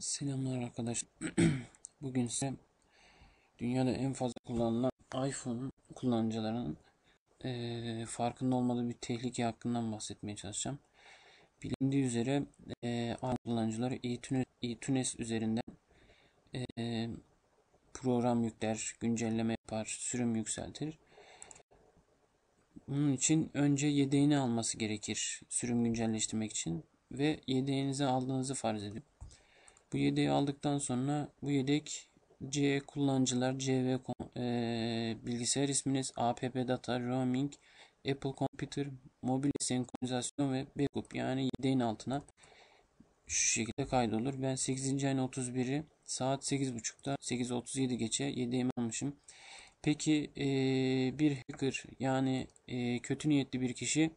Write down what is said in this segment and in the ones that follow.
Selamlar arkadaşlar. Bugün size dünyada en fazla kullanılan iPhone kullanıcılarının eee, farkında olmadığı bir tehlike hakkından bahsetmeye çalışacağım. Bilindiği üzere iPhone kullanıcıları iTunes, iTunes üzerinden eee, program yükler, güncelleme yapar, sürüm yükseltir. Bunun için önce yedeğini alması gerekir sürüm güncelleştirmek için ve yedeğinizi aldığınızı farz edip bu yedeği aldıktan sonra bu yedek C kullanıcılar CV e, bilgisayar isminiz, app data, roaming, Apple Computer, mobil senkronizasyon ve backup yani yedeğin altına şu şekilde kaydolur. Ben 8. ayın 31'i saat 8.30'da 8.37 geçe yedeğimi almışım. Peki e, bir hacker yani e, kötü niyetli bir kişi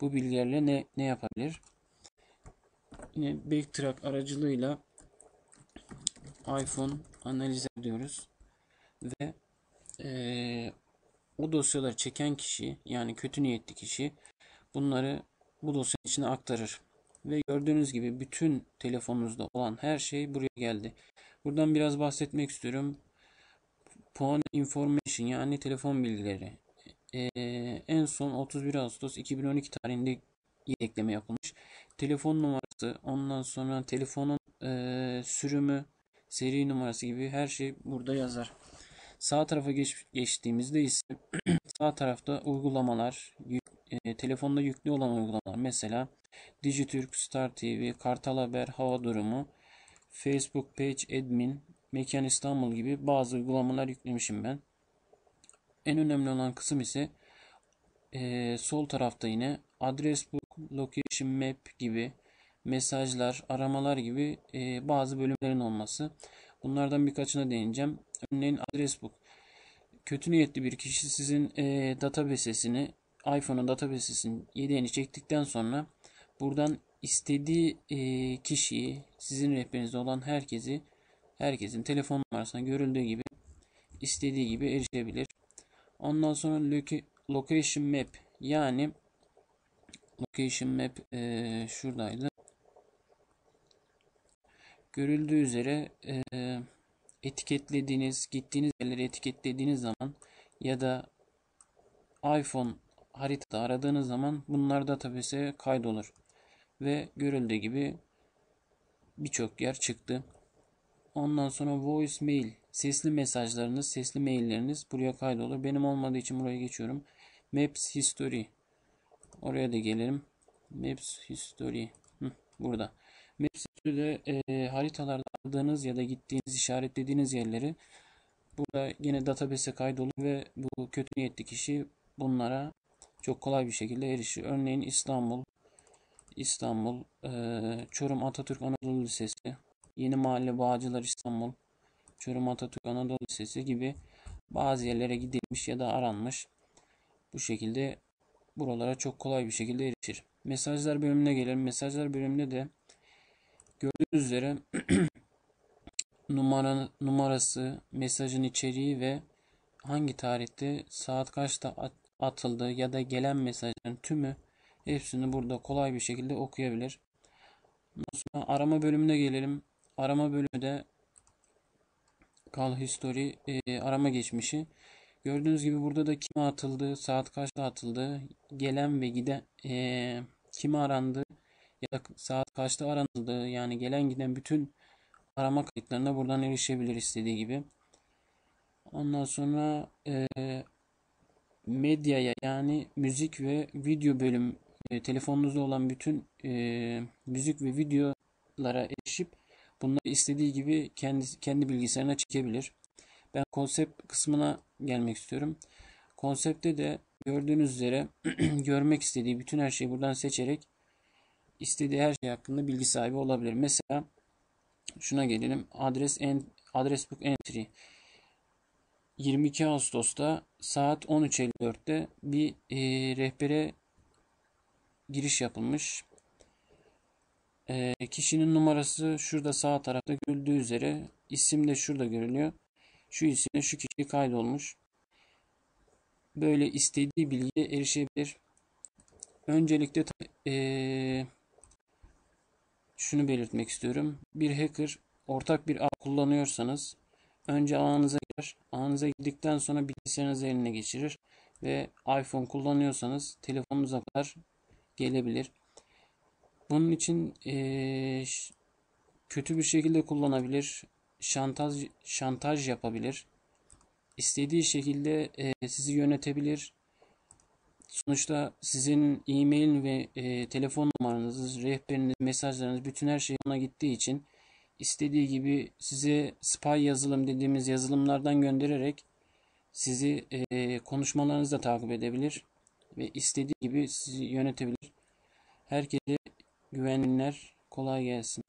bu bilgilerle ne, ne yapabilir? Yine Backtrack aracılığıyla iPhone analiz ediyoruz ve e, o dosyaları çeken kişi yani kötü niyetli kişi bunları bu dosyanın içine aktarır. Ve gördüğünüz gibi bütün telefonunuzda olan her şey buraya geldi. Buradan biraz bahsetmek istiyorum. Phone Information yani telefon bilgileri. Ee, en son 31 Ağustos 2012 tarihinde ekleme yapılmış. Telefon numarası, ondan sonra telefonun e, sürümü, seri numarası gibi her şey burada yazar. Sağ tarafa geç, geçtiğimizde ise sağ tarafta uygulamalar, yük, e, telefonda yüklü olan uygulamalar. Mesela Dijitürk, Star TV, Kartal Haber, Hava Durumu, Facebook Page Admin, Mekan İstanbul gibi bazı uygulamalar yüklemişim ben. En önemli olan kısım ise e, sol tarafta yine adres book, location map gibi mesajlar, aramalar gibi e, bazı bölümlerin olması. Bunlardan birkaçına değineceğim. Örneğin adres book. Kötü niyetli bir kişi sizin e, databasesini, iPhone'un databasesinin yedeğini çektikten sonra buradan istediği e, kişiyi, sizin rehberinizde olan herkesi, herkesin telefon numarasına görüldüğü gibi istediği gibi erişebilir. Ondan sonra location map yani location map e, şuradaydı. Görüldüğü üzere e, etiketlediğiniz, gittiğiniz yerleri etiketlediğiniz zaman ya da iPhone haritada aradığınız zaman bunlar database kaydolur. Ve görüldüğü gibi birçok yer çıktı. Ondan sonra voice mail, sesli mesajlarınız, sesli mailleriniz buraya kaydolur. Benim olmadığı için buraya geçiyorum. Maps history. Oraya da gelelim. Maps history. Hı, burada. Maps history'de e, haritalarda aradığınız ya da gittiğiniz, işaretlediğiniz yerleri burada yine database'e kaydolur ve bu kötü niyetli kişi bunlara çok kolay bir şekilde erişir. Örneğin İstanbul, İstanbul, e, Çorum Atatürk Anadolu Lisesi, Yeni Mahalle Bağcılar İstanbul, Çorum Atatürk Anadolu Lisesi gibi bazı yerlere gidilmiş ya da aranmış. Bu şekilde buralara çok kolay bir şekilde erişir. Mesajlar bölümüne gelelim. Mesajlar bölümünde de gördüğünüz üzere numara, numarası, mesajın içeriği ve hangi tarihte saat kaçta atıldı ya da gelen mesajların tümü hepsini burada kolay bir şekilde okuyabilir. Sonra arama bölümüne gelelim. Arama bölümünde Call History e, arama geçmişi. Gördüğünüz gibi burada da kime atıldı, saat kaçta atıldı, gelen ve giden e, kime arandı ya da saat kaçta aranıldı yani gelen giden bütün arama kayıtlarına buradan erişebilir istediği gibi. Ondan sonra e, medyaya yani müzik ve video bölüm e, telefonunuzda olan bütün e, müzik ve videolara erişip bunları istediği gibi kendi kendi bilgisayarına çekebilir. Ben konsept kısmına gelmek istiyorum. Konsepte de gördüğünüz üzere görmek istediği bütün her şeyi buradan seçerek istediği her şey hakkında bilgi sahibi olabilir. Mesela şuna gelelim. Adres en, adres book entry 22 Ağustos'ta saat 13.54'te bir e, rehbere giriş yapılmış. E, kişinin numarası şurada sağ tarafta görüldüğü üzere isim de şurada görülüyor. Şu isimle şu kişi kaydolmuş. Böyle istediği bilgiye erişebilir. Öncelikle e, şunu belirtmek istiyorum. Bir hacker ortak bir ağ kullanıyorsanız önce ağınıza girer. Ağınıza girdikten sonra bilgisayarınızı eline geçirir ve iPhone kullanıyorsanız telefonunuza kadar gelebilir. Bunun için eee, ş- kötü bir şekilde kullanabilir, şantaj şantaj yapabilir. İstediği şekilde eee, sizi yönetebilir. Sonuçta sizin e-mail ve eee, telefon numaranız, rehberiniz, mesajlarınız, bütün her şey ona gittiği için istediği gibi size spy yazılım dediğimiz yazılımlardan göndererek sizi eee konuşmalarınızı da takip edebilir ve istediği gibi sizi yönetebilir. Herkese güvenler, kolay gelsin.